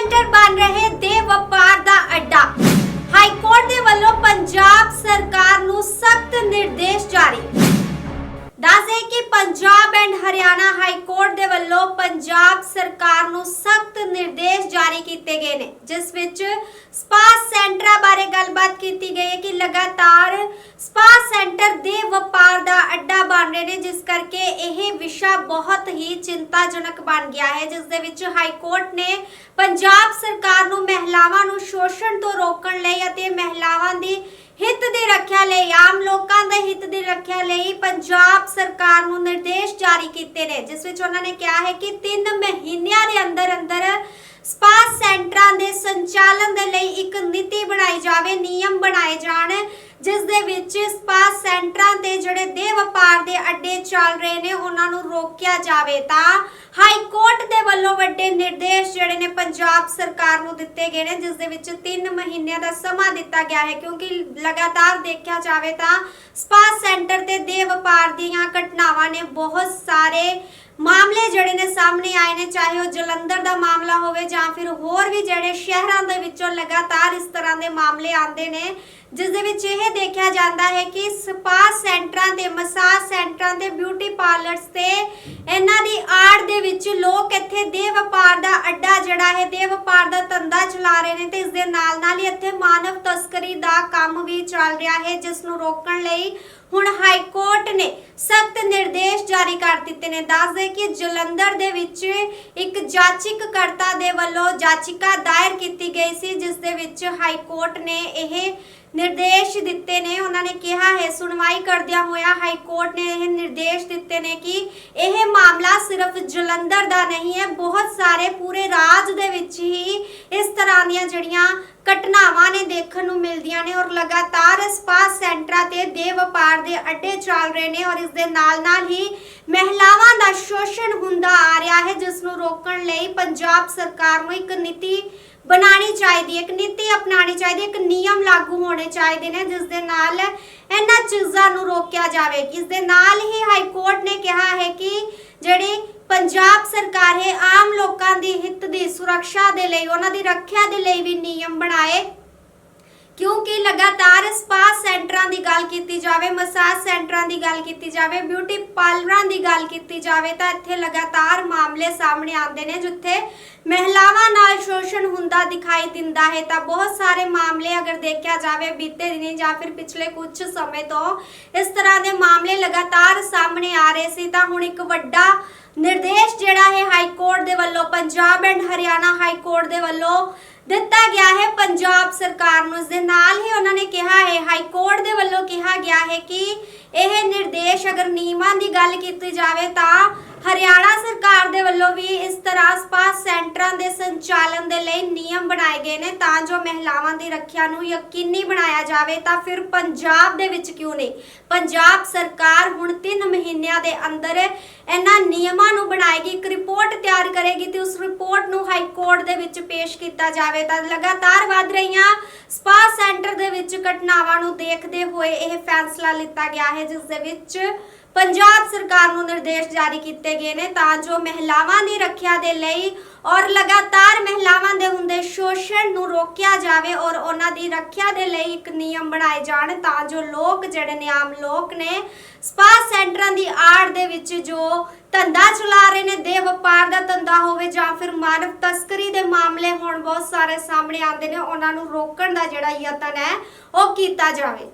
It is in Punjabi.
ਸੈਂਟਰ ਬਣ ਰਹੇ ਦੇ ਵਪਾਰ ਦਾ ਅੱਡਾ। ਹਾਈ ਕੋਰਟ ਦੇ ਵੱਲੋਂ ਪੰਜਾਬ ਸਰਕਾਰ ਨੂੰ ਸਖਤ ਨਿਰਦੇਸ਼ ਹਰਿਆਣਾ ਹਾਈ ਕੋਰਟ ਦੇ ਵੱਲੋਂ ਪੰਜਾਬ ਸਰਕਾਰ ਨੂੰ ਸਖਤ ਨਿਰਦੇਸ਼ ਜਾਰੀ ਕੀਤੇ ਗਏ ਨੇ, ਜਿਸ ਵਿੱਚ ਸਪਾ ਸੈਂਟਰਾਂ ਬਾਰੇ ਗੱਲਬਾਤ ਕੀਤੀ ਗਈ ਹੈ ਕਿ ਲਗਾਤਾਰ ਸਪਾ ਸੈਂਟਰ ਦੇ ਵਪਾਰ ਦਾ ਅੱਡਾ ਬਣ ਰਹੇ ਨੇ, ਜਿਸ ਕਰਕੇ ਇਹ ਵਿਸ਼ਾ ਬਹੁਤ ਹੀ ਚਿੰਤਾਜਨਕ ਬਣ ਗਿਆ ਹੈ। ਜਿਸ ਦੇ ਵਿੱਚ ਹਾਈ ਕੋਰਟ ਨੇ ਪੰਜਾਬ ਸਰਕਾਰ ਨੂੰ ਮਹਿਲਾਵਾਂ ਨੂੰ ਸ਼ੋਸ਼ਣ ਤੋਂ ਰੋਕਣ ਲਈ ਅਤੇ ਮਹਿਲਾਵਾਂ ਦੀ ਹਿੱਤ ਦੀ ਰੱਖਿਆ ਲਈ, ਆਮ ਲੋਕਾਂ ਦੇ ਹਿੱਤ ਦੀ ਰੱਖਿਆ ਲਈ ਪੰਜਾਬ ਸਰਕਾਰ ਨੂੰ ਨਿਰਦੇਸ਼ ਜਾਰੀ ਕੀਤੇ ਨੇ, ਜਿਸ ਵਿੱਚ ਉਹਨਾਂ ਨੇ ਕਿਹਾ ਹੈ ਕਿ 3 ਮਹੀਨਿਆਂ ਦੇ ਅੰਦਰ ਅੰਦਰ ਸਪਾ ਸੈਂਟਰਾਂ ਦੇ ਸੰਚਾਲਨ ਦੇ ਲਈ ਇੱਕ ਨੀਤੀ ਬਣਾਈ ਜਾਵੇ, ਨਿਯਮ ਬਣਾਏ ਜਾਣ, ਜਿਸ ਦੇ ਵਿੱਚ ਸਪਾ ਸੈਂਟਰਾਂ ਤੇ ਜਿਹੜੇ ਦੇ ਵਪਾਰ ਅੱਡੇ ਚੱਲ ਰਹੇ ਨੇ, ਉਹਨਾਂ ਨੂੰ ਰੋਕਿਆ ਜਾਵੇ ਤਾਂ ਹਾਈ ਕੋਰਟ ਦੇ ਵੱਲੋਂ ਵੱਡੇ ਨਿਰਦੇਸ਼ ਜਿਹੜੇ ਨੇ ਪੰਜਾਬ ਸਰਕਾਰ ਨੂੰ ਦਿੱਤੇ ਗਏ ਨੇ, ਜਿਸ ਦੇ ਵਿੱਚ 3 ਮਹੀਨਿਆਂ ਦਾ ਸਮਾਂ ਦਿੱਤਾ ਗਿਆ ਹੈ, ਕਿਉਂਕਿ ਲਗਾਤਾਰ ਦੇਖਿਆ ਜਾਵੇ ਤਾਂ ਸਪਾ ਸੈਂਟਰ ਤੇ ਦੇ ਵਪਾਰ ਦੀਆਂ ਘਟਨਾਵਾਂ ਨੇ ਬਹੁਤ ਸਾਰੇ ਮਾਮਲੇ ਜਿਹੜੇ ਨੇ ਸਾਹਮਣੇ ਆਏ ਨੇ, ਚਾਹੇ ਉਹ ਜਲੰਧਰ ਦਾ ਮਾਮਲਾ ਹੋਵੇ ਜਾਂ ਫਿਰ ਹੋਰ ਵੀ ਜਿਹੜੇ ਸ਼ਹਿਰਾਂ ਦੇ ਵਿੱਚੋਂ ਲਗਾਤਾਰ ਇਸ ਤਰ੍ਹਾਂ ਦੇ ਮਾਮਲੇ ਆਉਂਦੇ ਨੇ, ਜਿਸ ਦੇ ਵਿੱਚ ਇਹ ਦੇਖਿਆ ਜਾਂਦਾ ਹੈ ਕਿ ਸਪਾ ਸੈਂਟਰਾਂ ਤੇ ਮਸਾਜ ਸੈਂਟਰਾਂ ਤੇ ਬਿਊਟੀ ਪਾਰਲਰਸ ਤੇ ਇਹਨਾਂ ਦੀ ਆੜ ਦੇ ਵਿੱਚ ਲੋਕ ਇੱਥੇ ਦੇ ਵਪਾਰ ਦਾ ਅੱਡਾ ਜਿਹੜਾ ਹੈ, ਦੇ ਵਪਾਰ ਦਾ ਧੰਦਾ ਚਲਾ ਰਹੇ ਨੇ ਤੇ ਇਸ ਦੇ ਨਾਲ ਨਾਲ ਹੀ ਇੱਥੇ ਮਾਨਵ ਤਸਕਰੀ ਦਾ ਕੰਮ ਵੀ ਚੱਲ ਰਿਹਾ ਹੈ, ਜਿਸ ਨੂੰ ਰੋਕਣ ਲਈ ਹੁਣ ਹਾਈ ਕੋਰਟ ਨੇ ਸਖਤ ਨਿਰਦੇਸ਼ ਦਿੱਤੇ ਨੇ। ਦੱਸਦੇ ਕਿ ਜਲੰਧਰ ਦੇ ਵਿੱਚ ਇੱਕ ਜਾਚਕ ਕਰਤਾ ਦੇ ਵੱਲੋਂ ਜਾਚਿਕਾ ਦਾਇਰ ਕੀਤੀ ਗਈ ਸੀ, ਜਿਸ ਦੇ ਵਿੱਚ ਹਾਈ ਕੋਰਟ ਨੇ ਇਹ ਨਿਰਦੇਸ਼ ਦਿੱਤੇ ਨੇ। ਉਹਨਾਂ ਨੇ ਕਿਹਾ ਹੈ ਸੁਣਵਾਈ ਕਰਦਿਆਂ ਹੋਇਆ ਹਾਈ ਕੋਰਟ ਨੇ ਇਹ ਨਿਰਦੇਸ਼ ਦਿੱਤੇ ਨੇ ਕਿ ਇਹ ਮਾਮਲਾ ਸਿਰਫ ਜਲੰਧਰ ਦਾ ਨਹੀਂ ਹੈ, ਬਹੁਤ ਸਾਰੇ ਪੂਰੇ ਰਾਜ ਦੇ ਵਿੱਚ ਹੀ ਇਸ ਤਰ੍ਹਾਂ ਦੀਆਂ ਜਿਹੜੀਆਂ ਘਟਨਾਵਾਂ ਦੇਖਣ ਨੂੰ ਮਿਲਦੀਆਂ ਨੇ ਔਰ ਲਗਾਤਾਰ ਸਪਾ ਸੈਂਟਰਾਂ ਤੇ ਦੇ ਵਪਾਰ ਦੇ ਅੱਡੇ ਚੱਲ ਰਹੇ ਨੇ ਔਰ ਇਸ ਦੇ ਨਾਲ ਨਾਲ ਹੀ ਮਹਿਲਾਵਾਂ ਦਾ ਸ਼ੋਸ਼ਣ ਹੁੰਦਾ ਆ ਰਿਹਾ ਹੈ, ਜਿਸ ਨੂੰ ਰੋਕਣ ਲਈ ਪੰਜਾਬ ਸਰਕਾਰ ਨੂੰ ਇੱਕ ਨੀਤੀ ਬਣਾਉਣੀ ਚਾਹੀਦੀ ਹੈ, ਇੱਕ ਨੀਤੀ ਅਪਣਾਉਣੀ ਚਾਹੀਦੀ ਹੈ, ਇੱਕ ਨਿਯਮ ਲਾਗੂ ਹੋਣੇ ਚਾਹੀਦੇ ਨੇ, ਜਿਸ ਦੇ ਨਾਲ ਇਹਨਾਂ ਚੀਜ਼ਾਂ ਨੂੰ ਰੋਕਿਆ ਜਾਵੇ। ਇਸ ਦੇ ਨਾਲ ਹੀ ਹਾਈ ਕੋਰਟ ਨੇ ਕਿਹਾ ਹੈ ਕਿ ਜਿਹੜੀ ਪੰਜਾਬ ਸਰਕਾਰ ਹੈ, ਆਮ ਲੋਕਾਂ ਦੀ ਹਿੱਤ ਦੀ ਸੁਰੱਖਿਆ ਦੇ ਲਈ, ਉਹਨਾਂ ਦੀ ਰੱਖਿਆ ਦੇ ਲਈ ਵੀ ਨਿਯਮ ਬਣਾਏ ਲਗਾਤਾਰ ਸਪਾ ਸੈਂਟਰਾਂ ਦੀ ਗੱਲ ਕੀਤੀ ਜਾਵੇ ਮਸਾਜ ਸੈਂਟਰਾਂ ਦੀ ਗੱਲ ਕੀਤੀ ਜਾਵੇ ਬਿਊਟੀ ਪਾਰਲਰਾਂ ਦੀ ਗੱਲ ਕੀਤੀ ਜਾਵੇ, ਤਾਂ ਇੱਥੇ ਲਗਾਤਾਰ ਮਾਮਲੇ ਸਾਹਮਣੇ ਆਉਂਦੇ ਨੇ, ਜਿੱਥੇ ਮਹਿਲਾਵਾਂ ਨਾਲ ਸ਼ੋਸ਼ਣ ਹੁੰਦਾ ਦਿਖਾਈ ਦਿੰਦਾ ਹੈ। ਤਾਂ ਬਹੁਤ ਸਾਰੇ ਮਾਮਲੇ ਅਗਰ ਦੇਖਿਆ ਜਾਵੇ ਬੀਤੇ ਦਿਨੀ ਜਾਂ ਫਿਰ ਪਿਛਲੇ ਕੁਝ ਸਮੇਂ ਤੋਂ ਇਸ ਤਰ੍ਹਾਂ ਦੇ ਮਾਮਲੇ ਲਗਾਤਾਰ ਸਾਹਮਣੇ ਆ ਰਹੇ ਸੀ। ਤਾਂ ਹੁਣ ਇੱਕ ਵੱਡਾ ਨਿਰਦੇਸ਼ ਜਿਹੜਾ ਹੈ ਹਾਈ ਕੋਰਟ ਦੇ ਵੱਲੋਂ, Punjab and Haryana high court ਦੇ ਵੱਲੋਂ ਦਿੱਤਾ ਗਿਆ ਹੈ। ਪੰਜਾਬ ਸਰਕਾਰ ਨੂੰ ਇਸ ਦੇ ਨਾਲ ਹੀ ਉਹਨਾਂ ਨੇ ਕਿਹਾ ਹੈ, ਹਾਈ ਕੋਰਟ ਦੇ ਵੱਲੋਂ ਕਿਹਾ ਗਿਆ ਹੈ ਕਿ ਇਹ ਨਿਰਦੇਸ਼ ਅਗਰ ਨਿਯਮਾਂ ਦੀ ਗੱਲ ਕੀਤੀ ਜਾਵੇ ਤਾਂ ਹਰਿਆਣਾ ਸਰਕਾਰ ਸੈਂਟਰਾਂ ਦੇ ਸੰਚਾਲਨ ਦੇ ਲਈ ਨਿਯਮ ਬਣਾਏ ਗਏ ਨੇ। ਤਾਂ ਜੋ ਮਹਿਲਾਵਾਂ ਦੀ ਰੱਖਿਆ ਨੂੰ ਯਕੀਨੀ ਬਣਾਇਆ ਜਾਵੇ, ਤਾਂ ਫਿਰ ਪੰਜਾਬ ਦੇ ਵਿੱਚ ਕਿਉਂ ਨਹੀਂ? ਪੰਜਾਬ ਸਰਕਾਰ ਹੁਣ 3 ਮਹੀਨਿਆਂ ਦੇ ਅੰਦਰ ਇਹਨਾਂ ਨਿਯਮਾਂ ਨੂੰ ਬਣਾਏਗੀ, ਇੱਕ ਰਿਪੋਰਟ ਤਿਆਰ ਕਰੇਗੀ ਤੇ ਉਸ ਰਿਪੋਰਟ ਨੂੰ ਹਾਈ ਕੋਰਟ ਦੇ ਵਿੱਚ ਪੇਸ਼ ਕੀਤਾ ਜਾਵੇ। ਤਾਂ ਲਗਾਤਾਰ ਵੱਧ ਰਹੀਆਂ ਸਪਾ ਸੈਂਟਰ ਦੇ ਵਿੱਚ ਘਟਨਾਵਾਂ ਨੂੰ ਦੇਖਦੇ ਹੋਏ ਇਹ ਫੈਸਲਾ ਲਿੱਤਾ ਗਿਆ ਹੈ, ਜਿਸ ਦੇ ਵਿੱਚ ਪੰਜਾਬ ਸਰਕਾਰ ਨੂੰ ਨਿਰਦੇਸ਼ ਜਾਰੀ ਕੀਤੇ ਗਏ ਨੇ ਤਾਂ ਜੋ ਮਹਿਲਾਵਾਂ ਦੀ ਰੱਖਿਆ ਦੇ ਲਈ ਔਰ ਲਗਾਤਾਰ ਮਹਿਲਾਵਾਂ ਦੇ ਹੁੰਦੇ ਸ਼ੋਸ਼ਣ ਨੂੰ ਰੋਕਿਆ ਜਾਵੇ ਔਰ ਉਹਨਾਂ ਦੀ ਰੱਖਿਆ ਦੇ ਲਈ ਇੱਕ ਨਿਯਮ ਬਣਾਏ ਜਾਣ ਤਾਂ ਜੋ ਲੋਕ ਜਿਹੜੇ ਨੇ, ਆਮ ਲੋਕ ਨੇ, ਸਪਾ ਸੈਂਟਰਾਂ ਦੀ ਆੜ ਦੇ ਵਿੱਚ ਜੋ ਧੰਦਾ ਚਲਾ ਰਹੇ ਨੇ ਦੇ ਵਪਾਰ ਦਾ ਧੰਦਾ ਹੋਵੇ ਜਾਂ ਫਿਰ ਮਾਨਵ ਤਸਕਰੀ ਦੇ ਮਾਮਲੇ ਹੁਣ ਬਹੁਤ ਸਾਰੇ ਸਾਹਮਣੇ ਆਉਂਦੇ ਨੇ, ਉਹਨਾਂ ਨੂੰ ਰੋਕਣ ਦਾ ਜਿਹੜਾ ਯਤਨ ਹੈ ਉਹ ਕੀਤਾ ਜਾਵੇ।